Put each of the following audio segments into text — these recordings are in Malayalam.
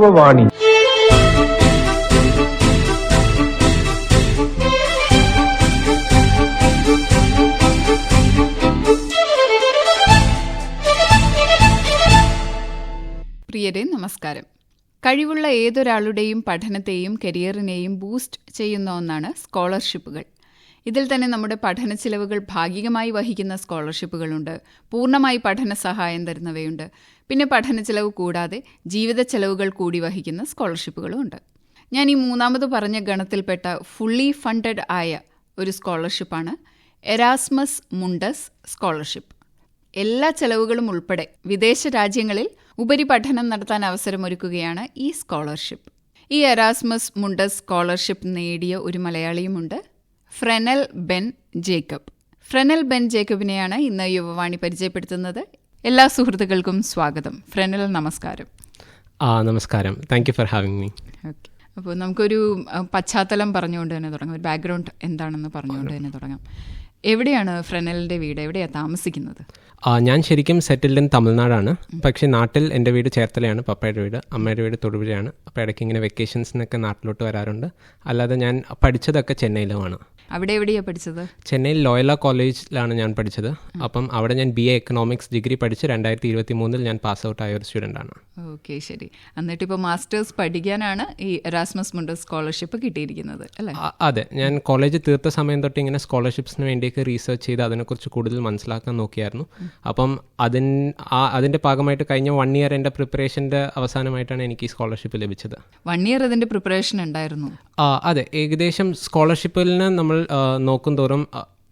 യുവവാണി പ്രിയരെ നമസ്കാരം. കഴിവുള്ള ഏതൊരാളുടെയും പഠനത്തെയും കരിയറിനെയും ബൂസ്റ്റ് ചെയ്യുന്ന ഒന്നാണ് സ്കോളർഷിപ്പുകൾ. ഇതിൽ തന്നെ നമ്മുടെ പഠന ചിലവുകൾ ഭാഗികമായി വഹിക്കുന്ന സ്കോളർഷിപ്പുകളുണ്ട്. പൂർണമായി പഠന സഹായം തരുന്നവയുണ്ട്. പിന്നെ പഠന ചിലവ് കൂടാതെ ജീവിത ചെലവുകൾ കൂടി വഹിക്കുന്ന സ്കോളർഷിപ്പുകളും ഉണ്ട്. ഞാൻ ഈ മൂന്നാമത് പറഞ്ഞ ഗണത്തിൽപ്പെട്ട ഫുള്ളി ഫണ്ടഡ് ആയ ഒരു സ്കോളർഷിപ്പാണ് എറാസ്മസ് മുണ്ടസ് സ്കോളർഷിപ്പ്. എല്ലാ ചെലവുകളും ഉൾപ്പെടെ വിദേശ രാജ്യങ്ങളിൽ ഉപരിപഠനം നടത്താൻ അവസരമൊരുക്കുകയാണ് ഈ സ്കോളർഷിപ്പ്. ഈ എറാസ്മസ് മുണ്ടസ് സ്കോളർഷിപ്പ് നേടിയ ഒരു മലയാളിയുമുണ്ട്. ഫ്രെനൽ ബെൻ ജേക്കബ്. ഫ്രെനൽ ബെൻ ജേക്കബിനെയാണ് ഇന്ന് യുവവാണി പരിചയപ്പെടുത്തുന്നത്. എല്ലാ സുഹൃത്തുക്കൾക്കും സ്വാഗതം. ഫ്രെനൽ നമസ്കാരം. ആ നമസ്കാരം. Thank you for having me okay അപ്പോൾ നമുക്കൊരു പശ്ചാത്തലം പറഞ്ഞുകൊണ്ട് തന്നെ തുടങ്ങാം. ഒരു ബാക്ക്ഗ്രൗണ്ട് എന്താണെന്ന് പറഞ്ഞുകൊണ്ട് തന്നെ തുടങ്ങാം. എവിടെയാണ് ഫ്രെനലിന്റെ വീട്? എവിടെയാണ് താമസിക്കുന്നത്? ഞാൻ ശരിക്കും സെറ്റിൽഡ് ഇൻ തമിഴ്നാടാണ്. പക്ഷേ നാട്ടിൽ എന്റെ വീട് ചേർത്തലയാണ്. പപ്പയുടെ വീട് അമ്മയുടെ വീട് തൊടുപുഴയാണ്. അപ്പോൾ ഇടയ്ക്ക് ഇങ്ങനെ വെക്കേഷൻസിനൊക്കെ നാട്ടിലോട്ട് വരാറുണ്ട്. അല്ലാതെ ഞാൻ പഠിച്ചതൊക്കെ ചെന്നൈയിലുമാണ്. അവിടെ എവിടെയാണ് പഠിച്ചത്? ചെന്നൈയിൽ ലോയല കോളേജിലാണ് ഞാൻ പഠിച്ചത്. അപ്പം അവിടെ ഞാൻ ബി എ എക്കണോമിക്സ് ഡിഗ്രി പഠിച്ച് രണ്ടായിരത്തി ഇരുപത്തി മൂന്നിൽ ഞാൻ പാസ് ഔട്ട് ആയ ഒരു സ്റ്റുഡന്റ് ആണ്. ഓക്കെ ശരി. എന്നിട്ട് ഇപ്പോൾ മാസ്റ്റേഴ്സ് പഠിക്കാനാണ് ഈ എറാസ്മസ് മുണ്ട സ്കോളർഷിപ്പ് കിട്ടിയിരിക്കുന്നത് അല്ലേ? അതെ. ഞാൻ കോളേജ് തീർത്ത സമയം തൊട്ട് ഇങ്ങനെ സ്കോളർഷിപ്സിന് വേണ്ടിയൊക്കെ റീസർച്ച് ചെയ്ത് അതിനെക്കുറിച്ച് കൂടുതൽ മനസ്സിലാക്കാൻ നോക്കിയായിരുന്നു. അപ്പം അതിൻ ആ അതിന്റെ ഭാഗമായിട്ട് കഴിഞ്ഞ വൺ ഇയർ എന്റെ പ്രിപ്പറേഷന്റെ അവസാനമായിട്ടാണ് എനിക്ക് ഈ സ്കോളർഷിപ്പ് ലഭിച്ചത്. വൺ ഇയർ അതിന്റെ പ്രിപ്പറേഷൻ ഉണ്ടായിരുന്നു? ആ, അതെ. ഏകദേശം സ്കോളർഷിപ്പിൽ നമ്മൾ നോക്കും തോറും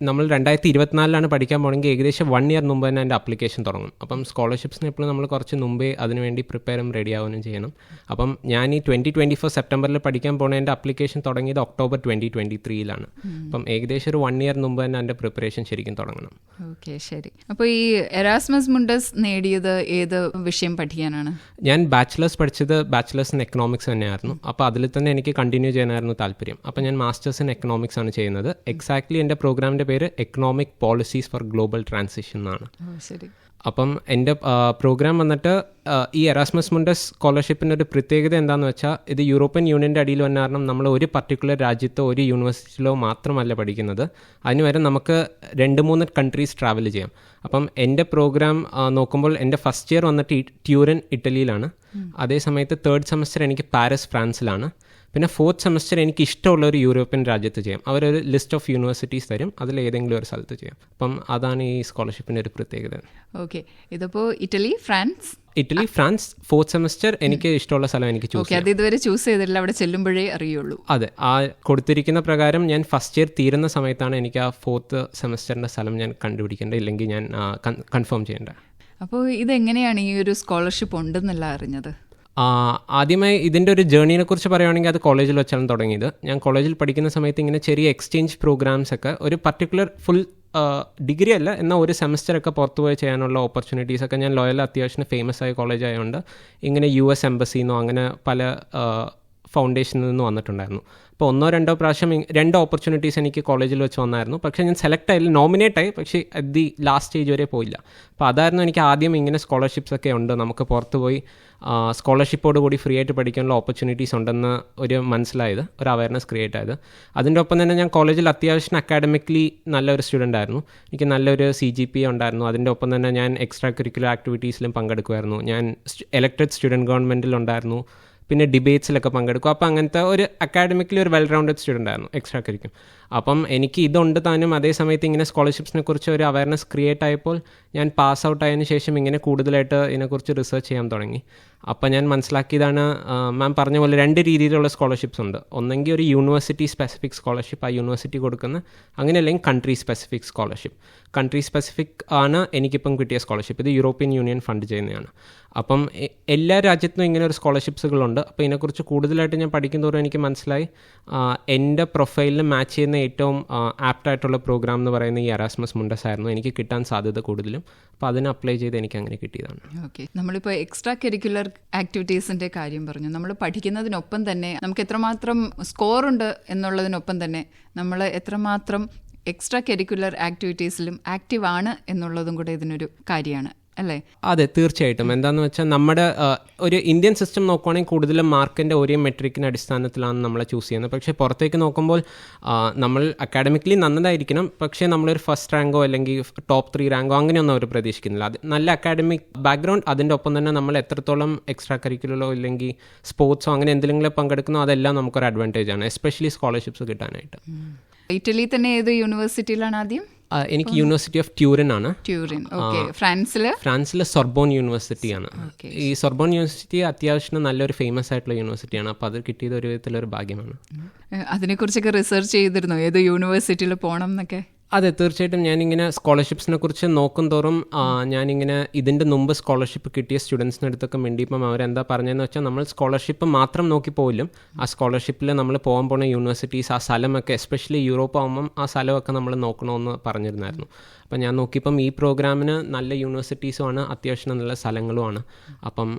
നമ്മൾ രണ്ടായിരത്തി ഇരുപത്തിനാലിലാണ് പഠിക്കാൻ പോകണമെങ്കിൽ ഏകദേശം വൺ ഇയർ മുമ്പ് തന്നെ എന്റെ അപ്ലിക്കേഷൻ തുടങ്ങും. അപ്പം സ്കോളർഷിപ്സിന് എപ്പോഴും നമ്മൾ കുറച്ച് മുമ്പേ അതിനുവേണ്ടി പ്രിപ്പയറും റെഡി ആവുകയും ചെയ്യണം. അപ്പം ഞാൻ ഈ ട്വന്റി ട്വന്റി ഫോർ സെപ്റ്റംബറിൽ പഠിക്കാൻ പോകുന്ന എന്റെ അപ്ലിക്കേഷൻ തുടങ്ങിയത് ഒക്ടോബർ ട്വന്റി ട്വന്റി ത്രീയിലാണ് അപ്പം ഏകദേശം ഒരു വൺ ഇയർ മുമ്പ് തന്നെ എന്റെ പ്രിപ്പറേഷൻ ശരിക്കും തുടങ്ങണം. ഓക്കെ ശരി. അപ്പോൾ ഈ എറാസ്മസ് മുണ്ടസ് നേടിയത് ഏത് വിഷയം പഠിക്കാനാണ്? ഞാൻ ബാച്ചിലേഴ്സ് പഠിച്ചത് ബാച്ചിലേഴ്സ് ഇൻ എക്കണോമിക്സ് തന്നെയായിരുന്നു. അപ്പോൾ അതിൽ തന്നെ എനിക്ക് കണ്ടിന്യൂ ചെയ്യാനായിരുന്നു താല്പര്യം. അപ്പോൾ ഞാൻ മാസ്റ്റേഴ്സ് ഇൻ എക്കണോമിക്സ് ആണ് ചെയ്യുന്നത്. എക്സാക്ട്ലി എന്റെ പ്രോഗ്രാമിന്റെ പേര് economic policies for global transition എന്നാണ്. ശരി. അപ്പം എന്റെ പ്രോഗ്രാം വന്നിട്ട് ഈ എറാസ്മസ് മുണ്ടസ് സ്കോളർഷിപ്പിന്റെ ഒരു പ്രത്യേകത എന്താണെന്ന് വെച്ചാൽ ഇത് യൂറോപ്യൻ യൂണിയന്റെ അടിയിൽ വന്ന കാരണം നമ്മൾ ഒരു പർട്ടിക്കുലർ രാജ്യത്തോ ഒരു യൂണിവേഴ്സിറ്റിയിലോ മാത്രമല്ല പഠിക്കുന്നത്. അതിന് വരെ നമുക്ക് രണ്ട് മൂന്ന് കൺട്രീസ് ട്രാവൽ ചെയ്യാം. അപ്പം എന്റെ പ്രോഗ്രാം നോക്കുമ്പോൾ എന്റെ ഫസ്റ്റ് ഇയർ വന്നിട്ട് ട്യൂറിൻ ട്യൂറൻ ഇറ്റലിയിലാണ് അതേ സമയത്ത് തേർഡ് സെമസ്റ്റർ എനിക്ക് പാരീസ് ഫ്രാൻസിലാണ് പിന്നെ ഫോർത്ത് സെമസ്റ്റർ എനിക്ക് ഇഷ്ടമുള്ള ഒരു യൂറോപ്യൻ രാജ്യത്ത് ചെയ്യാം. അവരൊരു ലിസ്റ്റ് ഓഫ് യൂണിവേഴ്സിറ്റീസ് തരും. അതിൽ ഏതെങ്കിലും ഒരു സ്ഥലത്ത് ചെയ്യാം. അപ്പം അതാണ് ഈ സ്കോളർഷിപ്പിന്റെ ഒരു പ്രത്യേകത. ഓക്കെ ഇതിപ്പോൾ Italy France? Italy France fourth semester എനിക്ക് ഇഷ്ടമുള്ള സ്ഥലം എനിക്ക് ചൂസ് അത് ഇതുവരെ ചൂസ് ചെയ്തിട്ടില്ല. അവിടെ ചെല്ലുമ്പോഴേ അറിയുള്ളൂ. അതെ. ആ കൊടുത്തിരിക്കുന്ന പ്രകാരം ഞാൻ ഫസ്റ്റ് ഇയർ തീരുന്ന സമയത്താണ് എനിക്ക് ആ ഫോർത്ത് സെമസ്റ്ററിന്റെ സ്ഥലം ഞാൻ കണ്ടുപിടിക്കേണ്ടത്. ഇല്ലെങ്കിൽ ഞാൻ കൺഫേം ചെയ്യേണ്ട. അപ്പോൾ ഇതെങ്ങനെയാണ് ഈ ഒരു സ്കോളർഷിപ്പ് ഉണ്ടെന്നല്ല അറിഞ്ഞത്? ആദ്യമായി ഇതിന്റെ ഒരു ജേർണിനെ കുറിച്ച് പറയുകയാണെങ്കിൽ അത് കോളേജിൽ വെച്ചാണ് തുടങ്ങിയത്. ഞാൻ കോളേജിൽ പഠിക്കുന്ന സമയത്ത് ഇങ്ങനെ ചെറിയ എക്സ്ചേഞ്ച് പ്രോഗ്രാംസ് ഒക്കെ ഒരു പർട്ടിക്കുലർ ഫുൾ ഡിഗ്രി അല്ല എന്നാൽ ഒരു സെമസ്റ്ററൊക്കെ പുറത്തു പോയി ചെയ്യാനുള്ള ഓപ്പർച്യൂണിറ്റീസ് ഒക്കെ ഞാൻ ലോയൽ അത്യാവശ്യം ഫേമസ് ആയ കോളേജ് ആയതുകൊണ്ട് ഇങ്ങനെ യു എസ് എംബസിന്നോ അങ്ങനെ പല ഫൗണ്ടേഷനിൽ നിന്ന് വന്നിട്ടുണ്ടായിരുന്നു. അപ്പോൾ ഒന്നോ രണ്ടോ പ്രാവശ്യം രണ്ട് ഓപ്പർച്യൂണിറ്റീസ് എനിക്ക് കോളേജിൽ വെച്ച് വന്നായിരുന്നു. പക്ഷേ ഞാൻ സെലക്ട് ആയില്ല നോമിനേറ്റ് ആയി പക്ഷേ അറ്റ് ദി ലാസ്റ്റ് സ്റ്റേജ് വരെ പോയില്ല. അപ്പോൾ അതായിരുന്നു എനിക്ക് ആദ്യം ഇങ്ങനെ സ്കോളർഷിപ്സ് ഒക്കെ ഉണ്ട്. നമുക്ക് പുറത്ത് പോയി സ്കോളർഷിപ്പോട് കൂടി ഫ്രീ ആയിട്ട് പഠിക്കാനുള്ള ഓപ്പർച്യൂണിറ്റീസ് ഉണ്ടെന്ന് ഒരു മനസ്സിലായത് ഒരു അവയർനെസ് ക്രിയേറ്റ് ആയത്. അതിന്റെ ഒപ്പം തന്നെ ഞാൻ കോളേജിൽ അത്യാവശ്യം അക്കാഡമിക്കലി നല്ലൊരു സ്റ്റുഡന്റ് ആയിരുന്നു. എനിക്ക് നല്ലൊരു സി ജി പി ഉണ്ടായിരുന്നു. അതിന്റെ ഒപ്പം തന്നെ ഞാൻ എക്സ്ട്രാ കരിക്കുലർ ആക്ടിവിറ്റീസിലും പങ്കെടുക്കുമായിരുന്നു. ഞാൻ എലക്ടഡ് സ്റ്റുഡന്റ് ഗവൺമെന്റിലുണ്ടായിരുന്നു പിന്നെ ഡിബേറ്റ്സിലൊക്കെ പങ്കെടുക്കും. അപ്പോൾ അങ്ങനത്തെ ഒരു അക്കാഡമിക്കലി ഒരു വെൽ റൗണ്ടഡ് സ്റ്റുഡന്റ് ആയിരുന്നു എക്സ്ട്രാ കരിക്കും അപ്പം എനിക്ക് ഇതുണ്ട് താനും അതേ സമയത്ത് ഇങ്ങനെ സ്കോളർഷിപ്സിനെ കുറിച്ച് ഒരു അവയർനെസ് ക്രിയേറ്റ് ആയപ്പോൾ ഞാൻ പാസ് ഔട്ട് ആയതിനു ശേഷം ഇങ്ങനെ കൂടുതലായിട്ട് ഇതിനെക്കുറിച്ച് റിസർച്ച് ചെയ്യാൻ തുടങ്ങി. അപ്പം ഞാൻ മനസ്സിലാക്കിയതാണ് മാം പറഞ്ഞ പോലെ രണ്ട് രീതിയിലുള്ള സ്കോളർഷിപ്സ് ഉണ്ട്. ഒന്നെങ്കിൽ ഒരു യൂണിവേഴ്സിറ്റി സ്പെസിഫിക് സ്കോളർഷിപ്പ് ആ യൂണിവേഴ്സിറ്റി കൊടുക്കുന്ന അങ്ങനെ അല്ലെങ്കിൽ country specific scholarship country specific ആണ് എനിക്കിപ്പം കിട്ടിയ സ്കോളർഷിപ്പ് ഇത് യൂറോപ്യൻ യൂണിയൻ ഫണ്ട് ചെയ്യുന്നതാണ്. അപ്പം എല്ലാ രാജ്യത്തും ഇങ്ങനെ ഒരു സ്കോളർഷിപ്സുകളുണ്ട് അപ്പോൾ ഇതിനെക്കുറിച്ച് കൂടുതലായിട്ട് ഞാൻ പഠിക്കുന്നതോറും എനിക്ക് മനസ്സിലായി എന്റെ പ്രൊഫൈലിന് മാച്ച് ചെയ്യുന്ന ഏറ്റവും ആപ്റ്റായിട്ടുള്ള പ്രോഗ്രാം എന്ന് പറയുന്ന ഈ അറാസ്മസ് മുണ്ടസ് ആയിരുന്നു. എനിക്ക് കിട്ടാൻ സാധ്യത കൂടുതലും. അപ്പോൾ അതിന് അപ്ലൈ ചെയ്ത് എനിക്ക് അങ്ങനെ കിട്ടിയതാണ്. ഓക്കെ നമ്മളിപ്പോൾ എക്സ്ട്രാ കരിക്കുലർ ആക്ടിവിറ്റീസിന്റെ കാര്യം പറഞ്ഞു. നമ്മൾ പഠിക്കുന്നതിനൊപ്പം തന്നെ നമുക്ക് എത്രമാത്രം സ്കോറുണ്ട് എന്നുള്ളതിനൊപ്പം തന്നെ നമ്മൾ എത്രമാത്രം എക്സ്ട്രാ കരിക്കുലർ ആക്ടിവിറ്റീസിലും ആക്റ്റീവ് ആണ് എന്നുള്ളതും കൂടെ ഇതിനൊരു കാര്യമാണ്. അല്ലേ? അതെ തീർച്ചയായിട്ടും. എന്താണെന്ന് വെച്ചാൽ നമ്മുടെ ഒരു ഇന്ത്യൻ സിസ്റ്റം നോക്കുവാണെങ്കിൽ കൂടുതലും മാർക്കിന്റെ ഒരേ മെട്രിക്കിന്റെ അടിസ്ഥാനത്തിലാണ് നമ്മളെ ചൂസ് ചെയ്യുന്നത്. പക്ഷേ പുറത്തേക്ക് നോക്കുമ്പോൾ നമ്മൾ അക്കാഡമിക്കലി നന്നതായിരിക്കണം. പക്ഷേ നമ്മളൊരു ഫസ്റ്റ് റാങ്കോ അല്ലെങ്കിൽ ടോപ്പ് ത്രീ റാങ്കോ അങ്ങനെയൊന്നും അവർ പ്രതീക്ഷിക്കുന്നില്ല. അത് നല്ല അക്കാഡമിക് ബാക്ക്ഗ്രൗണ്ട് അതിന്റെ ഒപ്പം തന്നെ നമ്മൾ എത്രത്തോളം എക്സ്ട്രാ കരിക്കുലറോ ഇല്ലെങ്കിൽ സ്പോർട്സോ അങ്ങനെ എന്തെങ്കിലും പങ്കെടുക്കുന്നോ അതെല്ലാം നമുക്കൊരു അഡ്വാന്റേജ് ആണ് എസ്പെഷ്യലി സ്കോളർഷിപ്സ് കിട്ടാനായിട്ട്. ഇറ്റലി തന്നെ ഏത് യൂണിവേഴ്സിറ്റിയിലാണ് ആദ്യം? എനിക്ക് യൂണിവേഴ്സിറ്റി ഓഫ് ട്യൂറിൻ ആണ്. ട്യൂറിൻ ഓക്കെ ഫ്രാൻസിൽ? ഫ്രാൻസിലെ സൊർബോൺ യൂണിവേഴ്സിറ്റിയാണ് ഈ സൊർബോൺ യൂണിവേഴ്സിറ്റി അത്യാവശ്യം നല്ലൊരു ഫേമസ് ആയിട്ടുള്ള യൂണിവേഴ്സിറ്റിയാണ് അപ്പോൾ അത് കിട്ടിയത് ഒരു വിധത്തിലൊരു ഭാഗ്യമാണ്. അതിനെക്കുറിച്ചൊക്കെ റിസർച്ച് ചെയ്തിരുന്നു? ഏത് യൂണിവേഴ്സിറ്റിയിൽ പോകണം എന്നൊക്കെ? അതെ തീർച്ചയായിട്ടും ഞാനിങ്ങനെ സ്കോളർഷിപ്സിനെ കുറിച്ച് നോക്കും തോറും ഞാനിങ്ങനെ ഇതിന്റെ മുമ്പ് സ്കോളർഷിപ്പ് കിട്ടിയ സ്റ്റുഡൻസിന് അടുത്തൊക്കെ മിണ്ടിയപ്പം അവരെന്താ പറഞ്ഞതെന്ന് വെച്ചാൽ നമ്മൾ സ്കോളർഷിപ്പ് മാത്രം നോക്കി പോലും ആ സ്കോളർഷിപ്പിൽ നമ്മൾ പോകാൻ പോണ യൂണിവേഴ്സിറ്റീസ് ആ സ്ഥലമൊക്കെ എസ്പെഷ്യലി യൂറോപ്പ് ആകുമ്പം ആ സ്ഥലമൊക്കെ നമ്മൾ നോക്കണമെന്ന് പറഞ്ഞിരുന്നായിരുന്നു. അപ്പം ഞാൻ നോക്കിയപ്പം ഈ പ്രോഗ്രാമിന് നല്ല യൂണിവേഴ്സിറ്റീസുമാണ് അത്യാവശ്യം നല്ല സ്ഥലങ്ങളുമാണ്. അപ്പം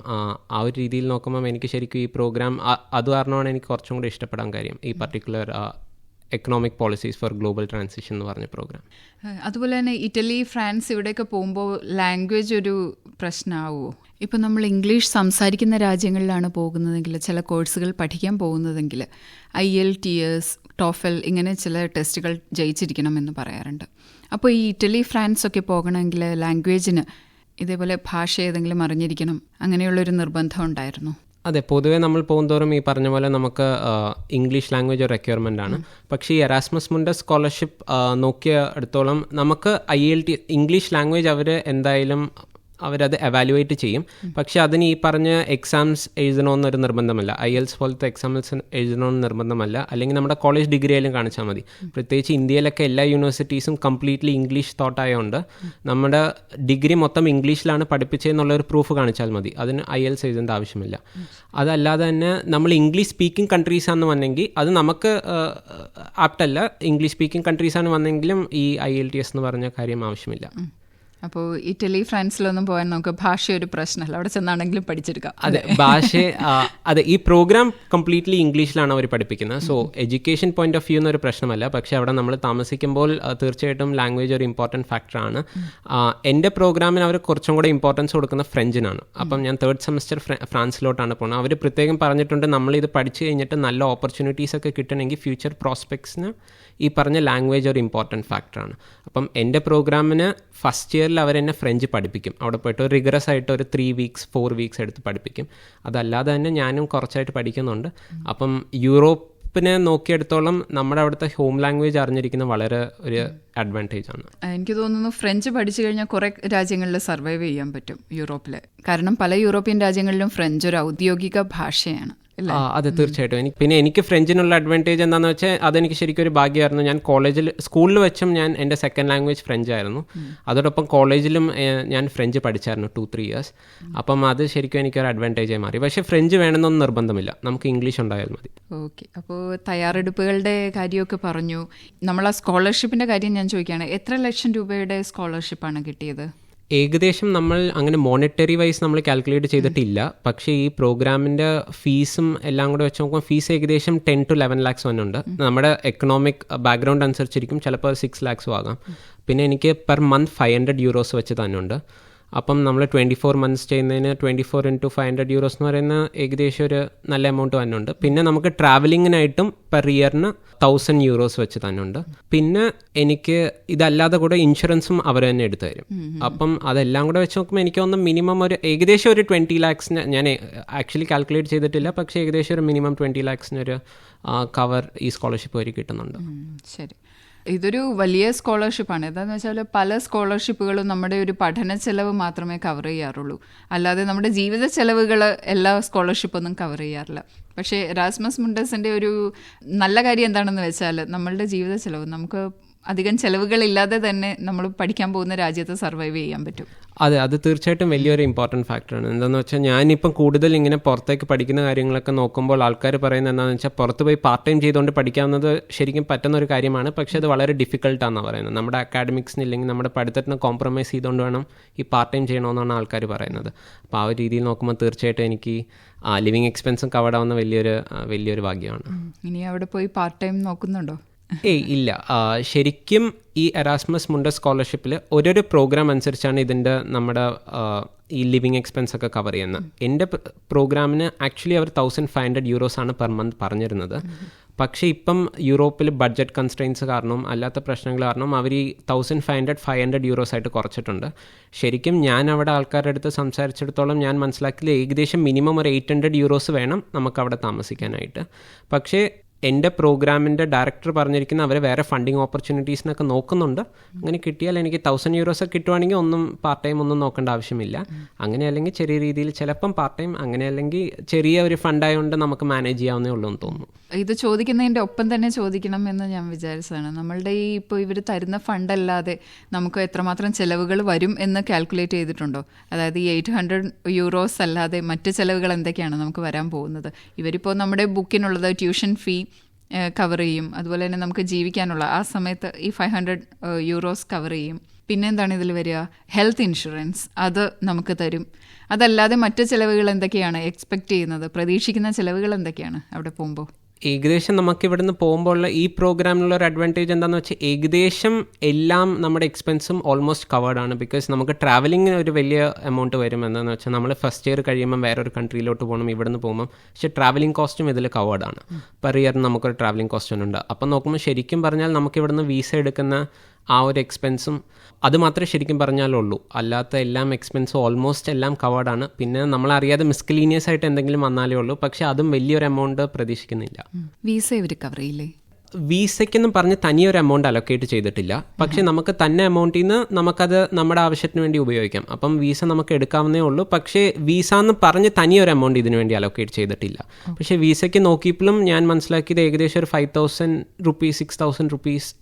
ആ ഒരു രീതിയിൽ നോക്കുമ്പം എനിക്ക് ശരിക്കും ഈ പ്രോഗ്രാം അത് കാരണമാണ് എനിക്ക് കുറച്ചും കൂടി ഇഷ്ടപ്പെടാൻ കാര്യം ഈ particular economic policies for global transition എന്ന് പറഞ്ഞ പ്രോഗ്രാം അതുപോലെ തന്നെ ഇറ്റലി ഫ്രാൻസ് ഇവിടെയൊക്കെ പോകുമ്പോൾ ലാംഗ്വേജ് ഒരു പ്രശ്നമാവുമോ ഇപ്പം നമ്മൾ ഇംഗ്ലീഷ് സംസാരിക്കുന്ന രാജ്യങ്ങളിലാണ് പോകുന്നതെങ്കിൽ ചില കോഴ്സുകൾ പഠിക്കാൻ പോകുന്നതെങ്കിൽ I L T S TOEFL ഇങ്ങനെ ചില ടെസ്റ്റുകൾ ജയിച്ചിരിക്കണം എന്ന് പറയാറുണ്ട്. അപ്പോൾ ഈ ഇറ്റലി ഫ്രാൻസ് ഒക്കെ പോകണമെങ്കിൽ ലാംഗ്വേജിന് ഇതേപോലെ ഭാഷ ഏതെങ്കിലും അറിഞ്ഞിരിക്കണം അങ്ങനെയുള്ളൊരു നിർബന്ധം ഉണ്ടായിരുന്നു. അതെ പൊതുവെ നമ്മൾ പോകുന്തോറും ഈ പറഞ്ഞ പോലെ നമുക്ക് ഇംഗ്ലീഷ് ലാംഗ്വേജ് ഒരു റിക്വയർമെന്റ് ആണ്. പക്ഷേ ഈ എറാസ്മസ് മുണ്ട സ്കോളർഷിപ്പ് നോക്കിയ എടുത്തോളം നമുക്ക് I L T English language അവർ എന്തായാലും അവരത് എവാലുവേറ്റ് ചെയ്യും. പക്ഷേ അതിന് ഈ പറഞ്ഞ എക്സാംസ് എഴുതണമെന്നൊരു നിർബന്ധമല്ല. ഐ എൽസ് പോലത്തെ എക്സാംസ് എഴുതണമെന്ന് നിർബന്ധമല്ല. അല്ലെങ്കിൽ നമ്മുടെ കോളേജ് ഡിഗ്രി ആയാലും കാണിച്ചാൽ മതി. പ്രത്യേകിച്ച് ഇന്ത്യയിലൊക്കെ എല്ലാ യൂണിവേഴ്സിറ്റീസും കംപ്ലീറ്റ്ലി ഇംഗ്ലീഷ് തോട്ടായതുകൊണ്ട് നമ്മുടെ ഡിഗ്രി മൊത്തം ഇംഗ്ലീഷിലാണ് പഠിപ്പിച്ചതെന്നുള്ള ഒരു പ്രൂഫ് കാണിച്ചാൽ മതി. അതിന് ഐ എൽസ് എഴുതേണ്ട ആവശ്യമില്ല. അതല്ലാതെ തന്നെ നമ്മൾ ഇംഗ്ലീഷ് സ്പീക്കിംഗ് കൺട്രീസ് ആണെന്ന് വന്നെങ്കിൽ അത് നമുക്ക് ആപ്റ്റല്ല. ഇംഗ്ലീഷ് സ്പീക്കിംഗ് കൺട്രീസ് ആണ് വന്നെങ്കിലും ഈ ഐ എൽ ടി എസ് എന്ന് പറഞ്ഞ കാര്യം ആവശ്യമില്ല. അപ്പോൾ ഇറ്റലി ഫ്രാൻസിലൊന്നും പോകാൻ നമുക്ക് ഭാഷ ഒരു പ്രശ്നമല്ല. അവിടെ ചെന്നാണെങ്കിലും പഠിച്ചെടുക്കാം. അതെ ഭാഷ അതെ ഈ പ്രോഗ്രാം കംപ്ലീറ്റ്ലി ഇംഗ്ലീഷിലാണ് അവർ പഠിപ്പിക്കുന്നത്. So education point of view എന്നൊരു പ്രശ്നമല്ല. പക്ഷെ അവിടെ നമ്മൾ താമസിക്കുമ്പോൾ തീർച്ചയായിട്ടും ലാംഗ്വേജ് ഒരു ഇമ്പോർട്ടന്റ് ഫാക്ടറാണ് എന്റെ പ്രോഗ്രാമിന് അവർ കുറച്ചും കൂടെ ഇമ്പോർട്ടൻസ് കൊടുക്കുന്ന ഫ്രഞ്ചിനാണ്. അപ്പം ഞാൻ തേർഡ് സെമസ്റ്റർ ഫ്രാൻസിലോട്ടാണ് പോകുന്നത്. അവർ പ്രത്യേകം പറഞ്ഞിട്ടുണ്ട് നമ്മൾ ഇത് പഠിച്ചു കഴിഞ്ഞിട്ട് നല്ല ഓപ്പർച്യൂണിറ്റീസ് ഒക്കെ കിട്ടണമെങ്കിൽ ഫ്യൂച്ചർ പ്രോസ്പെക്ട്സിന് ഈ പറഞ്ഞ ലാംഗ്വേജ് ഒരു ഇമ്പോർട്ടന്റ് ഫാക്ടറാണ് അപ്പം എന്റെ പ്രോഗ്രാമിന് ഫസ്റ്റ് ഇയറിൽ അവർ എന്നെ ഫ്രഞ്ച് പഠിപ്പിക്കും. അവിടെ പോയിട്ട് ഒരു റിഗറസ് ആയിട്ട് ഒരു ത്രീ വീക്സ് ഫോർ വീക്സ് എടുത്ത് പഠിപ്പിക്കും. അതല്ലാതെ തന്നെ ഞാനും കുറച്ചായിട്ട് പഠിക്കുന്നുണ്ട്. അപ്പം യൂറോപ്പിനെ നോക്കിയെടുത്തോളം നമ്മുടെ അവിടുത്തെ ഹോം ലാംഗ്വേജ് അറിഞ്ഞിരിക്കുന്ന വളരെ ഒരു അഡ്വാന്റേജ് ആണ്. എനിക്ക് തോന്നുന്നു ഫ്രഞ്ച് പഠിച്ചു കഴിഞ്ഞാൽ കുറേ രാജ്യങ്ങളിൽ സർവൈവ് ചെയ്യാൻ പറ്റും യൂറോപ്പിൽ കാരണം പല യൂറോപ്യൻ രാജ്യങ്ങളിലും ഫ്രഞ്ച് ഒരു ഔദ്യോഗിക ഭാഷയാണ്. ആ അതെ തീർച്ചയായിട്ടും. എനിക്ക് പിന്നെ എനിക്ക് ഫ്രഞ്ചിനുള്ള അഡ്വാന്റേജ് എന്താണെന്ന് വെച്ചാൽ അതെനിക്ക് ശരിക്കും ഒരു ഭാഗ്യമായിരുന്നു. ഞാൻ കോളേജിൽ സ്കൂളിൽ വെച്ചും ഞാൻ എന്റെ സെക്കൻഡ് ലാംഗ്വേജ് ഫ്രഞ്ച് ആയിരുന്നു. അതോടൊപ്പം കോളേജിലും ഞാൻ ഫ്രഞ്ച് പഠിച്ചായിരുന്നു ടു ത്രീ ഇയേഴ്സ് അപ്പം അത് ശരിക്കും എനിക്കൊരു അഡ്വാന്റേജായി മാറി. പക്ഷേ ഫ്രഞ്ച് വേണമെന്നൊന്നും നിർബന്ധമില്ല. നമുക്ക് ഇംഗ്ലീഷ് ഉണ്ടായാൽ മതി. ഓക്കെ അപ്പോൾ തയ്യാറെടുപ്പുകളുടെ കാര്യമൊക്കെ പറഞ്ഞു. നമ്മൾ ആ സ്കോളർഷിപ്പിന്റെ കാര്യം ഞാൻ ചോദിക്കുകയാണ്. എത്ര ലക്ഷം രൂപയുടെ സ്കോളർഷിപ്പാണ് കിട്ടിയത്? ഏകദേശം നമ്മൾ അങ്ങനെ മോണിറ്ററി വൈസ് നമ്മൾ കാൽക്കുലേറ്റ് ചെയ്തിട്ടില്ല. പക്ഷേ ഈ പ്രോഗ്രാമിന്റെ ഫീസും എല്ലാം കൂടെ വെച്ച് നോക്കുമ്പോൾ ഫീസ് ഏകദേശം ടെൻ ടു ലെവൻ ലാക്സ് വന്നുണ്ട് നമ്മുടെ എക്കണോമിക് ബാക്ക്ഗ്രൗണ്ട് അനുസരിച്ചിരിക്കും. ചിലപ്പോൾ സിക്സ് ലാക്സും ആകാം. പിന്നെ എനിക്ക് per month five hundred euros വെച്ച് തന്നുണ്ട്. അപ്പം നമ്മൾ ട്വന്റി ഫോർ മന്ത്സ് ചെയ്യുന്നതിന് twenty four into five hundred euros എന്ന് പറയുന്ന ഏകദേശം ഒരു നല്ല എമൗണ്ട് തന്നുണ്ട്. പിന്നെ നമുക്ക് ട്രാവലിങ്ങിനായിട്ടും പെർ ഇയറിന് തൗസൻഡ് യൂറോസ് വെച്ച് തന്നുണ്ട്. പിന്നെ എനിക്ക് ഇതല്ലാതെ കൂടെ ഇൻഷുറൻസും അവർ തന്നെ എടുത്തു തരും. അപ്പം അതെല്ലാം കൂടെ വെച്ച് നോക്കുമ്പോൾ എനിക്ക് തോന്നുന്നു മിനിമം ഒരു ഏകദേശം ഒരു ട്വന്റി ലാക്സിന് ഞാൻ ആക്ച്വലി കാൽക്കുലേറ്റ് ചെയ്തിട്ടില്ല. പക്ഷേ ഏകദേശം ഒരു മിനിമം ട്വന്റി ലാക്സിനൊരു കവർ ഈ സ്കോളർഷിപ്പ് വഴി കിട്ടുന്നുണ്ട്. ശരി. ഇതൊരു വലിയ സ്കോളർഷിപ്പാണ് എന്താണെന്ന് വെച്ചാൽ പല സ്കോളർഷിപ്പുകളും നമ്മുടെ ഒരു പഠന ചെലവ് മാത്രമേ കവർ ചെയ്യാറുള്ളൂ. അല്ലാതെ നമ്മുടെ ജീവിത ചെലവുകൾ എല്ലാ സ്കോളർഷിപ്പൊന്നും കവർ ചെയ്യാറില്ല. പക്ഷേ റാസ്മസ് മുണ്ടസിന്റെ ഒരു നല്ല കാര്യം എന്താണെന്ന് വെച്ചാൽ നമ്മളുടെ ജീവിത ചെലവ് നമുക്ക് അധികം ചെലവുകളില്ലാതെ തന്നെ നമ്മൾ പഠിക്കാൻ പോകുന്ന രാജ്യത്ത് സർവൈവ് ചെയ്യാൻ പറ്റും. അതെ അത് തീർച്ചയായിട്ടും വലിയൊരു ഇമ്പോർട്ടന്റ് ഫാക്ടറാണ് എന്താണെന്ന് വെച്ചാൽ ഞാനിപ്പം കൂടുതൽ ഇങ്ങനെ പുറത്തേക്ക് പഠിക്കുന്ന കാര്യങ്ങളൊക്കെ നോക്കുമ്പോൾ ആൾക്കാർ പറയുന്നത് എന്താണെന്ന് വെച്ചാൽ പുറത്ത് പോയി പാർട്ട് ടൈം ചെയ്തുകൊണ്ട് പഠിക്കാവുന്നത് ശരിക്കും പറ്റുന്ന ഒരു കാര്യമാണ്. പക്ഷേ അത് വളരെ ഡിഫിക്കൽട്ടാണെന്ന് പറയുന്നത്. നമ്മുടെ അക്കാഡമിക്സിന് ഇല്ലെങ്കിൽ നമ്മുടെ പഠിത്തത്തിന് കോംപ്രമൈസ് ചെയ്തുകൊണ്ട് വേണം ഈ പാർട്ട് ടൈം ചെയ്യണമെന്നാണ് ആൾക്കാർ പറയുന്നത്. അപ്പോൾ ആ ഒരു രീതിയിൽ നോക്കുമ്പോൾ തീർച്ചയായിട്ടും എനിക്ക് ലിവിങ് എക്സ്പെൻസും കവർ ആവുന്ന വലിയൊരു വലിയൊരു ഭാഗ്യമാണ്. ഇനി അവിടെ പോയി പാർട്ട് ടൈം നോക്കുന്നുണ്ടോ? ഏയ് ഇല്ല. ശരിക്കും ഈ എറാസ്മസ് മുണ്ട സ്കോളർഷിപ്പിൽ ഓരോരോ പ്രോഗ്രാം അനുസരിച്ചാണ് ഇതിന്റെ നമ്മുടെ ഈ ലിവിങ് എക്സ്പെൻസ് ഒക്കെ കവർ ചെയ്യുന്നത്. എന്റെ പ്രോഗ്രാമിന് ആക്ച്വലി അവർ തൗസൻഡ് ഫൈവ് ഹൺഡ്രഡ് യൂറോസ് ആണ് പെർ മന്ത് പറഞ്ഞിരുന്നത്. പക്ഷേ ഇപ്പം യൂറോപ്പിൽ ബഡ്ജറ്റ് കൺസ്ട്രെയിൻസ് കാരണം അല്ലാത്ത പ്രശ്നങ്ങൾ കാരണം അവർ ഈ thousand five hundred five hundred euros ആയിട്ട് കുറച്ചിട്ടുണ്ട്. ശരിക്കും ഞാൻ അവിടെ ആൾക്കാരുടെ അടുത്ത് സംസാരിച്ചിടത്തോളം ഞാൻ മനസ്സിലാക്കിയത് ഏകദേശം മിനിമം ഒരു എയ്റ്റ് ഹൺഡ്രഡ് യൂറോസ് വേണം നമുക്ക് അവിടെ താമസിക്കാനായിട്ട്. പക്ഷേ എന്റെ പ്രോഗ്രാമിന്റെ ഡയറക്ടർ പറഞ്ഞിരിക്കുന്ന അവർ വേറെ ഫണ്ടിങ് ഓപ്പർച്യൂണിറ്റീസിനൊക്കെ നോക്കുന്നുണ്ട്. അങ്ങനെ കിട്ടിയാൽ എനിക്ക് തൗസൻഡ് യൂറോസ് കിട്ടുവാണെങ്കിൽ ഒന്നും പാർട്ട് ടൈം ഒന്നും നോക്കേണ്ട ആവശ്യമില്ല. അങ്ങനെ അല്ലെങ്കിൽ ചെറിയ രീതിയിൽ ചിലപ്പം പാർട്ട് ടൈം അങ്ങനെ അല്ലെങ്കിൽ ചെറിയ ഒരു ഫണ്ടായതുകൊണ്ട് നമുക്ക് മാനേജ് ചെയ്യാവുന്നേ ഉള്ളൂ എന്ന് തോന്നുന്നു. ഇത് ചോദിക്കുന്നതിന്റെ ഒപ്പം തന്നെ ചോദിക്കണം എന്ന് ഞാൻ വിചാരിച്ചതാണ്. നമ്മളുടെ ഈ ഇപ്പോൾ ഇവർ തരുന്ന ഫണ്ടല്ലാതെ നമുക്ക് എത്രമാത്രം ചിലവുകൾ വരും എന്ന് കാൽക്കുലേറ്റ് ചെയ്തിട്ടുണ്ടോ? അതായത് ഈ എയ്റ്റ് ഹൺഡ്രഡ് യൂറോസ് അല്ലാതെ മറ്റ് ചിലവുകൾ എന്തൊക്കെയാണ് നമുക്ക് വരാൻ പോകുന്നത്? ഇവരിപ്പോൾ നമ്മുടെ ബുക്കിനുള്ളത് ട്യൂഷൻ ഫീ കവർ ചെയ്യും. അതുപോലെ തന്നെ നമുക്ക് ജീവിക്കാനുള്ള ആ സമയത്ത് ഈ ഫൈവ് ഹൺഡ്രഡ് യൂറോസ് കവർ ചെയ്യും. പിന്നെ എന്താണ് ഇതിൽ വരിക? ഹെൽത്ത് ഇൻഷുറൻസ് അത് നമുക്ക് തരും. അതല്ലാതെ മറ്റു ചിലവുകൾ എന്തൊക്കെയാണ്? എക്സ്പെക്ട് ചെയ്യുന്നത്. പ്രതീക്ഷിക്കുന്ന ചിലവുകൾ എന്തൊക്കെയാണ് അവിടെ പോകുമ്പോൾ? ഏകദേശം നമുക്ക് ഇവിടുന്ന് പോകുമ്പോഴുള്ള ഈ പ്രോഗ്രാമിനുള്ള ഒരു അഡ്വാന്റേജ് എന്താണെന്ന് വെച്ചാൽ ഏകദേശം എല്ലാം നമ്മുടെ എക്സ്പെൻസും ഓൾമോസ്റ്റ് കവേർഡ് ആണ്. ബിക്കോസ് നമുക്ക് ട്രാവലിങ്ങിന് ഒരു വലിയ എമൗണ്ട് വരും. എന്താണെന്ന് വെച്ചാൽ നമ്മൾ ഫസ്റ്റ് ഇയർ കഴിയുമ്പോൾ വേറൊരു കൺട്രിയിലോട്ട് പോകണം ഇവിടുന്ന് പോകുമ്പോൾ പക്ഷെ ട്രാവലിംഗ് കോസ്റ്റും ഇതിൽ കവേർഡ് ആണ്. പെർ ഇയർ നമുക്കൊരു ട്രാവലിംഗ് കോസ്റ്റ് ഉണ്ട് അപ്പം നോക്കുമ്പോൾ ശരിക്കും പറഞ്ഞാൽ നമുക്ക് വീസ എടുക്കുന്ന ആ ഒരു എക്സ്പെൻസും അത് മാത്രമേ ശരിക്കും പറഞ്ഞാലുള്ളൂ. അല്ലാത്ത എല്ലാം എക്സ്പെൻസും ഓൾമോസ്റ്റ് എല്ലാം കവേർഡാണ് പിന്നെ നമ്മളറിയാതെ മിസ്കലീനിയസ് ആയിട്ട് എന്തെങ്കിലും വന്നാലേ ഉള്ളൂ. പക്ഷേ അതും വലിയൊരു എമൗണ്ട് പ്രതീക്ഷിക്കുന്നില്ല. വിസ ഇവർ കവർ ചെയ്യില്ലേ? വീസയ്ക്കെന്നും പറഞ്ഞ് തനിയൊരു എമൗണ്ട് അലൊക്കേറ്റ് ചെയ്തിട്ടില്ല. പക്ഷേ നമുക്ക് തന്നെ എമൗണ്ടിൽ നിന്ന് നമുക്കത് നമ്മുടെ ആവശ്യത്തിന് വേണ്ടി ഉപയോഗിക്കാം. അപ്പം വിസ നമുക്ക് എടുക്കാവുന്നേ ഉള്ളൂ. പക്ഷേ വിസ എന്ന് പറഞ്ഞ് തനിയൊരു എമൗണ്ട് ഇതിനു വേണ്ടി അലൊക്കേറ്റ് ചെയ്തിട്ടില്ല. പക്ഷേ വിസയ്ക്ക് നോക്കിയപ്പോഴും ഞാൻ മനസ്സിലാക്കിയത് ഏകദേശം ഒരു five thousand rupees six thousand rupees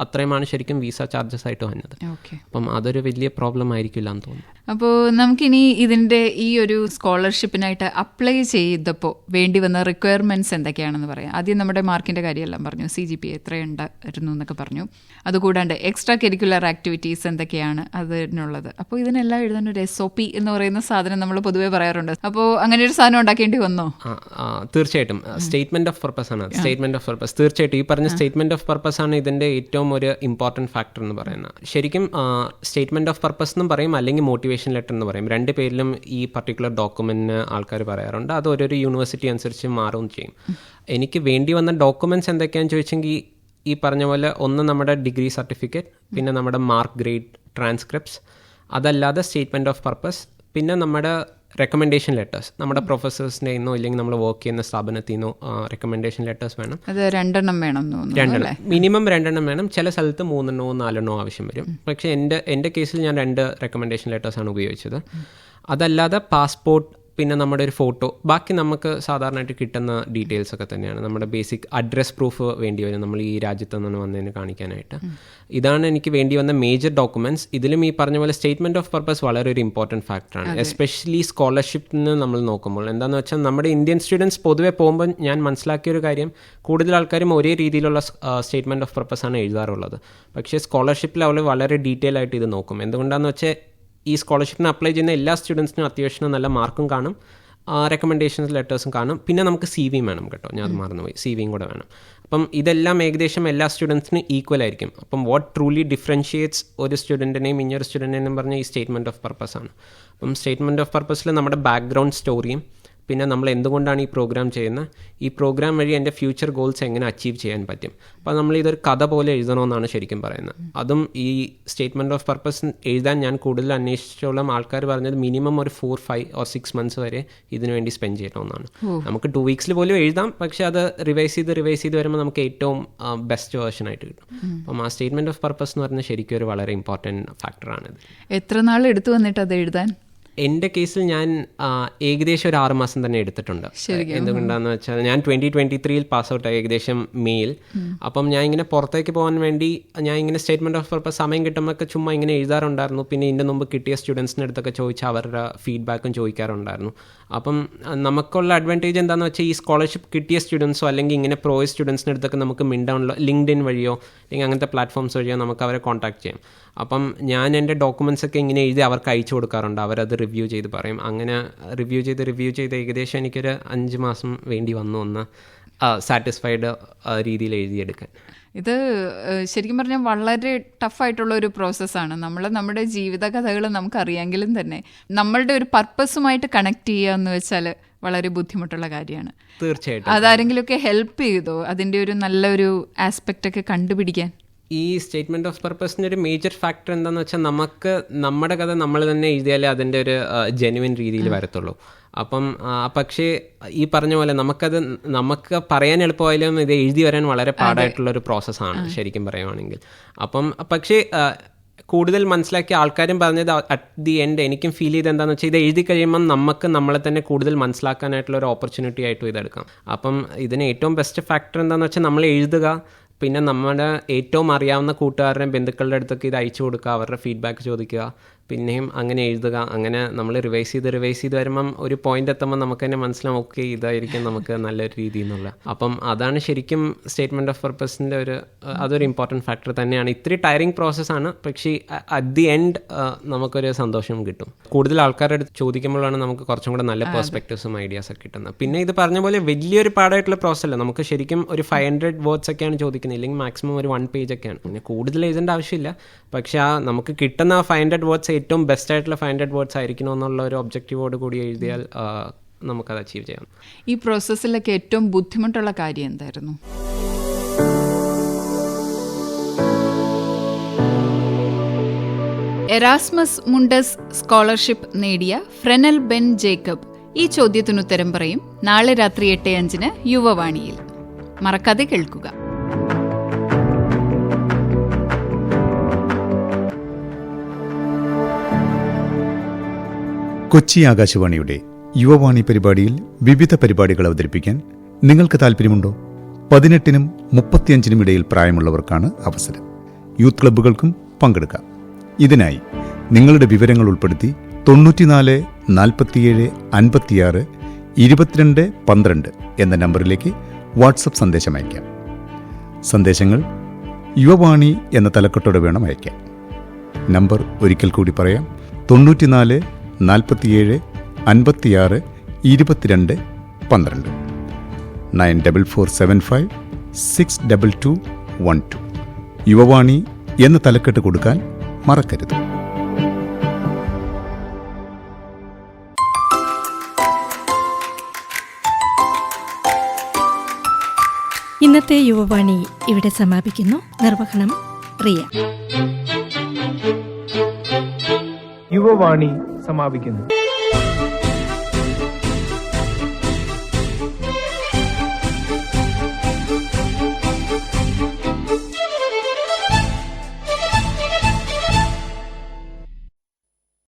അത്രയുമാണ് ശരിക്കും വിസ ചാർജസ് ആയിട്ട് വന്നത്. അപ്പം അതൊരു വലിയ പ്രോബ്ലം ആയിരിക്കില്ല എന്ന് തോന്നുന്നു. അപ്പോൾ നമുക്കിനി ഇതിന്റെ ഈ ഒരു സ്കോളർഷിപ്പിനായിട്ട് അപ്ലൈ ചെയ്തപ്പോൾ വേണ്ടി വന്ന റിക്വയർമെന്റ്സ് എന്തൊക്കെയാണെന്ന് പറയാം. ആദ്യം നമ്മുടെ മാർക്കിന്റെ കാര്യമെല്ലാം പറഞ്ഞു. സി ജി പി എത്രയുണ്ടായിരുന്നു എന്നൊക്കെ പറഞ്ഞു. അതുകൂടാണ്ട് എക്സ്ട്രാ കരിക്കുലർ ആക്ടിവിറ്റീസ് എന്തൊക്കെയാണ് അതിനുള്ളത്. അപ്പോൾ ഇതിനെല്ലാം എഴുതാൻ ഒരു എസ് ഒ പി എന്ന് പറയുന്ന സാധനം നമ്മൾ പൊതുവേ പറയാറുണ്ട്. അപ്പോൾ അങ്ങനെ ഒരു സാധനം ഉണ്ടാക്കേണ്ടി വന്നോ? തീർച്ചയായിട്ടും. സ്റ്റേറ്റ്മെന്റ് ഓഫ് പർപ്പസ് ആണ്. സ്റ്റേറ്റ്മെന്റ് ഓഫ് പർപ്പസ് തീർച്ചയായിട്ടും. ഈ പറഞ്ഞ സ്റ്റേറ്റ്മെന്റ് ഓഫ് പർപ്പസ് ആണ് ഇതിന്റെ ഏറ്റവും ഒരു ഇമ്പോർട്ടന്റ് ഫാക്ടർ എന്ന് പറയുന്നത്. ശരിക്കും സ്റ്റേറ്റ്മെന്റ് ഓഫ് പർപ്പസ് എന്നും പറയും അല്ലെങ്കിൽ മോട്ടിവേഷൻ ലെറ്റർ എന്ന് പറയും. രണ്ട് പേരിലും ഈ പർട്ടിക്കുലർ ഡോക്യുമെന്റിന് ആൾക്കാർ പറയാറുണ്ട്. അത് ഓരോരോ യൂണിവേഴ്സിറ്റി അനുസരിച്ച് മാറുകയും ചെയ്യും. എനിക്ക് വേണ്ടി വന്ന ഡോക്യുമെന്റ്സ് എന്തൊക്കെയാണെന്ന് ചോദിച്ചെങ്കിൽ ഈ പറഞ്ഞ പോലെ ഒന്ന് നമ്മുടെ ഡിഗ്രി സർട്ടിഫിക്കറ്റ് പിന്നെ നമ്മുടെ മാർക്ക് ഗ്രേഡ് ട്രാൻസ്ക്രിപ്റ്റ്സ് അതല്ലാതെ സ്റ്റേറ്റ്മെന്റ് ഓഫ് പർപ്പസ് പിന്നെ നമ്മുടെ റെക്കമെൻഡേഷൻ ലെറ്റേഴ്സ് നമ്മുടെ പ്രൊഫസേഴ്സിന്റെ നിന്നോ ഇല്ലെങ്കിൽ നമ്മൾ വർക്ക് ചെയ്യുന്ന സ്ഥാപനത്തിൽ നിന്നോ റെക്കമെൻഡേഷൻ ലെറ്റേഴ്സ് വേണം. അത് രണ്ടെണ്ണം വേണം രണ്ടെണ്ണം. മിനിമം രണ്ടെണ്ണം വേണം. ചില സ്ഥലത്ത് മൂന്നെണ്ണോ നാലെണ്ണോ ആവശ്യം വരും. പക്ഷേ എന്റെ എന്റെ കേസിൽ ഞാൻ രണ്ട് റെക്കമെൻഡേഷൻ ലെറ്റേഴ്സാണ് ഉപയോഗിച്ചത്. അതല്ലാതെ പാസ്പോർട്ട് പിന്നെ നമ്മുടെ ഒരു ഫോട്ടോ. ബാക്കി നമുക്ക് സാധാരണയായിട്ട് കിട്ടുന്ന ഡീറ്റെയിൽസ് ഒക്കെ തന്നെയാണ്. നമ്മുടെ ബേസിക് അഡ്രസ് പ്രൂഫ് വേണ്ടി വരും. നമ്മൾ ഈ രാജ്യത്ത് നിന്ന് വന്നതിന് കാണിക്കാനായിട്ട്. ഇതാണ് എനിക്ക് വേണ്ടി വന്ന മേജർ ഡോക്യുമെന്റ്സ് ഇതിലും ഈ പറഞ്ഞ പോലെ സ്റ്റേറ്റ്മെന്റ് ഓഫ് പർപ്പസ് വളരെ ഒരു ഇമ്പോർട്ടന്റ് ഫാക്ടറാണ് എസ്പെഷ്യലി സ്കോളർഷിപ്പിൽ നിന്ന് നമ്മൾ നോക്കുമ്പോൾ. എന്താണെന്ന് വെച്ചാൽ നമ്മുടെ ഇന്ത്യൻ സ്റ്റുഡൻസ് പൊതുവെ പോകുമ്പോൾ ഞാൻ മനസ്സിലാക്കിയ ഒരു കാര്യം കൂടുതൽ ആൾക്കാരും ഒരേ രീതിയിലുള്ള സ്റ്റേറ്റ്മെന്റ് ഓഫ് പർപ്പസ് ആണ് എഴുതാറുള്ളത്. പക്ഷേ സ്കോളർഷിപ്പിൽ അവൾ വളരെ ഡീറ്റെയിൽ ആയിട്ട് ഇത് നോക്കും. എന്തുകൊണ്ടാണെന്ന് വെച്ചാൽ ഈ സ്കോളർഷിപ്പിന് അപ്ലൈ ചെയ്യുന്ന എല്ലാ സ്റ്റുഡൻസിനും അത്യാവശ്യം നല്ല മാർക്കും കാണും. റെക്കമെൻഡേഷൻസ് ലെറ്റേഴ്സും കാണും. പിന്നെ നമുക്ക് സി വിയും വേണം കേട്ടോ. ഞാൻ അത് മറന്നുപോയി. സി വിയും കൂടെ വേണം. അപ്പം ഇതെല്ലാം ഏകദേശം എല്ലാ സ്റ്റുഡൻസിനും ഈക്വൽ ആയിരിക്കും. അപ്പം വാട്ട് ട്രൂലി ഡിഫറൻഷിയേറ്റ്സ് ഒരു സ്റ്റുഡന്റിനെയും ഇനിയൊരു സ്റ്റുഡന്റിനെയും പറഞ്ഞ ഈ സ്റ്റേറ്റ്മെന്റ് ഓഫ് പർപ്പസ് ആണ്. അപ്പം സ്റ്റേറ്റ്മെന്റ് ഓഫ് പർപ്പസിൽ നമ്മുടെ ബാക്ക്ഗ്രൗണ്ട് സ്റ്റോറിയും പിന്നെ നമ്മൾ എന്തുകൊണ്ടാണ് ഈ പ്രോഗ്രാം ചെയ്യുന്നത്? ഈ പ്രോഗ്രാം വഴി എന്റെ ഫ്യൂച്ചർ ഗോൾസ് എങ്ങനെ അച്ചീവ് ചെയ്യാൻ പറ്റും? അപ്പോൾ നമ്മൾ ഇതൊരു കഥ പോലെ എഴുതണമെന്നാണ് ശരിക്കും പറയുന്നത്. അതും ഈ സ്റ്റേറ്റ്മെന്റ് ഓഫ് പർപ്പസ് എഴുതാൻ ഞാൻ കൂടുതൽ അന്വേഷിച്ചോളം ആൾക്കാർ പറഞ്ഞത് മിനിമം ഒരു four five or six months വരെ ഇതിനുവേണ്ടി സ്പെൻഡ് ചെയ്യണമെന്നാണ്. നമുക്ക് ടു വീക്സിൽ പോലും എഴുതാം. പക്ഷേ അത് റിവൈസ് ചെയ്ത് റിവൈസ് ചെയ്ത് വരുമ്പോൾ നമുക്ക് ഏറ്റവും ബെസ്റ്റ് വേർഷൻ ആയിട്ട് കിട്ടും. അപ്പം ആ സ്റ്റേറ്റ്മെന്റ് ഓഫ് പർപ്പസ് എന്ന് പറഞ്ഞാൽ ശരിക്കും ഒരു വളരെ ഇമ്പോർട്ടന്റ് ഫാക്ടറാണിത് എത്ര നാൾ എടുത്തു വന്നിട്ട് അത് എഴുതാൻ? എന്റെ കേസിൽ ഞാൻ ഏകദേശം ഒരു ആറ് മാസം തന്നെ എടുത്തിട്ടുണ്ട്. എന്തുകൊണ്ടാന്ന് വെച്ചാൽ ഞാൻ ട്വന്റി ട്വന്റി ത്രീയിൽ പാസ് ഔട്ട് ആയി ഏകദേശം മെയിൽ. അപ്പം ഞാൻ ഇങ്ങനെ പുറത്തേക്ക് പോകാൻ വേണ്ടി ഞാൻ ഇങ്ങനെ സ്റ്റേറ്റ്മെന്റ് ഓഫ് പർപ്പസ് സമയം കിട്ടുമ്പോൾ ചുമ്മാ ഇങ്ങനെ എഴുതാറുണ്ടായിരുന്നു. പിന്നെ ഇതിന്റെ മുമ്പ് കിട്ടിയ സ്റ്റുഡൻസിന്റെ അടുത്തൊക്കെ ചോദിച്ച് അവരുടെ ഫീഡ്ബാക്കും ചോദിക്കാറുണ്ടായിരുന്നു. അപ്പം നമുക്കുള്ള അഡ്വാന്റേജ് എന്താണെന്ന് വെച്ചാൽ ഈ സ്കോളർഷിപ്പ് കിട്ടിയ സ്റ്റുഡൻസോ അല്ലെങ്കിൽ ഇങ്ങനെ പ്രോ സ്റ്റുഡൻസിന്റെ അടുത്തൊക്കെ നമുക്ക് മിണ്ടാണല്ലോ ലിങ്ക്ഡ് ഇൻ വഴിയോ അല്ലെങ്കിൽ അങ്ങനത്തെ പ്ലാറ്റ്ഫോംസ് വഴിയോ നമുക്ക് അവരെ കോൺടാക്ട് ചെയ്യാം. അപ്പം ഞാൻ എന്റെ ഡോക്യുമെന്റ്സ് ഒക്കെ ഇങ്ങനെ എഴുതി അവർക്ക് അയച്ചു കൊടുക്കാറുണ്ട്. അവരത് റിവ്യൂ ചെയ്ത് പറയും. അങ്ങനെ റിവ്യൂ ചെയ്ത് റിവ്യൂ ചെയ്ത് ഏകദേശം എനിക്കൊരു അഞ്ച് മാസം വേണ്ടി വന്നു ഒന്ന് സാറ്റിസ്ഫൈഡ് രീതിയിൽ എഴുതിയെടുക്കാൻ. ഇത് ശരിക്കും പറഞ്ഞാൽ വളരെ ടഫായിട്ടുള്ള ഒരു പ്രോസസ്സാണ് നമ്മൾ നമ്മുടെ ജീവിത കഥകൾ നമുക്കറിയാമെങ്കിലും തന്നെ നമ്മളുടെ ഒരു പർപ്പസുമായിട്ട് കണക്ട് ചെയ്യുക എന്ന് വെച്ചാൽ വളരെ ബുദ്ധിമുട്ടുള്ള കാര്യമാണ്. തീർച്ചയായിട്ടും. അതാരെങ്കിലുമൊക്കെ ഹെൽപ്പ് ചെയ്തോ അതിന്റെ ഒരു നല്ലൊരു ആസ്പെക്റ്റ് ഒക്കെ കണ്ടുപിടിക്കാൻ? ഈ സ്റ്റേറ്റ്മെന്റ് ഓഫ് പർപ്പസിന്റെ ഒരു മേജർ ഫാക്ടർ എന്താണെന്ന് വെച്ചാൽ നമുക്ക് നമ്മുടെ കഥ നമ്മൾ തന്നെ എഴുതിയാലേ അതിന്റെ ഒരു ജെനുവിൻ രീതിയിൽ വരത്തുള്ളൂ. അപ്പം പക്ഷേ ഈ പറഞ്ഞ പോലെ നമുക്കത് നമുക്ക് പറയാൻ എളുപ്പമായാലും ഇത് എഴുതി വരാൻ വളരെ പാടായിട്ടുള്ള ഒരു പ്രോസസ്സാണ് ശരിക്കും പറയുവാണെങ്കിൽ. അപ്പം പക്ഷേ കൂടുതൽ മനസ്സിലാക്കിയ ആൾക്കാരും പറഞ്ഞത് അറ്റ് ദി എൻഡ് എനിക്കും ഫീൽ ചെയ്ത് എന്താണെന്ന് വെച്ചാൽ ഇത് എഴുതി കഴിയുമ്പം നമുക്ക് നമ്മളെ തന്നെ കൂടുതൽ മനസ്സിലാക്കാനായിട്ടുള്ള ഒരു ഓപ്പർച്യൂണിറ്റി ആയിട്ടും ഇതെടുക്കാം. അപ്പം ഇതിന് ഏറ്റവും ബെസ്റ്റ് ഫാക്ടർ എന്താണെന്ന് വെച്ചാൽ നമ്മൾ എഴുതുക പിന്നെ നമ്മുടെ ഏറ്റവും അറിയാവുന്ന കൂട്ടുകാരുടെയും ബന്ധുക്കളുടെ അടുത്തൊക്കെ ഇത് അയച്ചു കൊടുക്കുക അവരുടെ ഫീഡ്ബാക്ക് ചോദിക്കുക. പിന്നെയും അങ്ങനെ എഴുതുക അങ്ങനെ നമ്മൾ റിവൈസ് ചെയ്ത് റിവൈസ് ചെയ്ത് വരുമ്പം ഒരു പോയിന്റ് എത്തുമ്പോൾ നമുക്ക് തന്നെ മനസ്സിലാവും ഓക്കെ ഇതായിരിക്കും നമുക്ക് നല്ലൊരു രീതി എന്നുള്ള. അപ്പം അതാണ് ശരിക്കും സ്റ്റേറ്റ്മെന്റ് ഓഫ് പർപ്പസിന്റെ ഒരു അതൊരു ഇമ്പോർട്ടന്റ് ഫാക്ടർ തന്നെയാണ്. ഇത്തിരി ടയറിങ് പ്രോസസ്സാണ് പക്ഷേ അറ്റ് ദി എൻഡ് നമുക്കൊരു സന്തോഷം കിട്ടും. കൂടുതൽ ആൾക്കാരുടെ അടുത്ത് ചോദിക്കുമ്പോഴാണ് നമുക്ക് കുറച്ചും കൂടെ നല്ല പെർസ്പെക്റ്റീവ്സും ഐഡിയാസ് ഒക്കെ കിട്ടുന്നത്. പിന്നെ ഇത് പറഞ്ഞ പോലെ വലിയൊരു പാടായിട്ടുള്ള പ്രോസസ് അല്ല. നമുക്ക് ശരിക്കും ഒരു ഫൈവ് ഹൺഡ്രഡ് വേർഡ്സ് ഒക്കെയാണ് ചോദിക്കുന്നത് ഇല്ലെങ്കിൽ മാക്സിമം ഒരു വൺ പേജ് ഒക്കെയാണ്. പിന്നെ കൂടുതൽ എഴുതേണ്ട ആവശ്യമില്ല. പക്ഷേ ആ നമുക്ക് കിട്ടുന്ന ആ ഫൈവ് ഹൺഡ്രഡ് വേർഡ്സ് ഏറ്റവും ബെസ്റ്റ് ആയിട്ടുള്ള ഫൈവ് ഹൺഡ്രഡ് വേർഡ്സ് ആയിരിക്കണം എന്നുള്ള ഒരു ഒബ്ജക്റ്റീവോട് കൂടി എഴുതിയാൽ നമുക്കത് അച്ചീവ് ചെയ്യാം. ഈ പ്രോസസ്സിലൊക്കെ ഏറ്റവും ബുദ്ധിമുട്ടുള്ള കാര്യം എന്തായിരുന്നു? എറാസ്മസ് മുണ്ടസ് സ്കോളർഷിപ്പ് നേടിയ ഫ്രെനൽ ബെൻ ജേക്കബ് ഈ ചോദ്യത്തിനുത്തരം പറയും നാളെ രാത്രി എട്ട് അഞ്ചിന് യുവവാണിയിൽ. മറക്കാതെ കേൾക്കുക. കൊച്ചി ആകാശവാണിയുടെ യുവവാണി പരിപാടിയിൽ വിവിധ പരിപാടികൾ അവതരിപ്പിക്കാൻ നിങ്ങൾക്ക് താല്പര്യമുണ്ടോ പതിനെട്ടിനും മുപ്പത്തിയഞ്ചിനും ഇടയിൽ പ്രായമുള്ളവർക്കാണ് അവസരം. യൂത്ത് ക്ലബ്ബുകൾക്കും പങ്കെടുക്കാം. ഇതിനായി നിങ്ങളുടെ വിവരങ്ങൾ ഉൾപ്പെടുത്തി തൊണ്ണൂറ്റിനാല് നാൽപ്പത്തിയേഴ് അൻപത്തിയാറ് ഇരുപത്തിരണ്ട് പന്ത്രണ്ട് എന്ന നമ്പറിലേക്ക് വാട്സപ്പ് സന്ദേശം അയക്കാം സന്ദേശങ്ങൾ യുവവാണി എന്ന തലക്കെട്ടോടെ വേണം അയക്കാൻ നമ്പർ ഒരിക്കൽ കൂടി പറയാം. തൊണ്ണൂറ്റിനാല് നാൽപ്പത്തിയേഴ് അൻപത്തിയാറ് ഇരുപത്തിരണ്ട് പന്ത്രണ്ട്. Nine double four seven five six double two one two. Yuvavani എന്ന തലക്കെട്ട് കൊടുക്കാൻ മറക്കരുത്. ഇന്നത്തെ യുവവാണി ഇവിടെ സമാപിക്കുന്നു. നിർവഹണം റിയ. യുവവാണി സമാപിക്കുന്നു.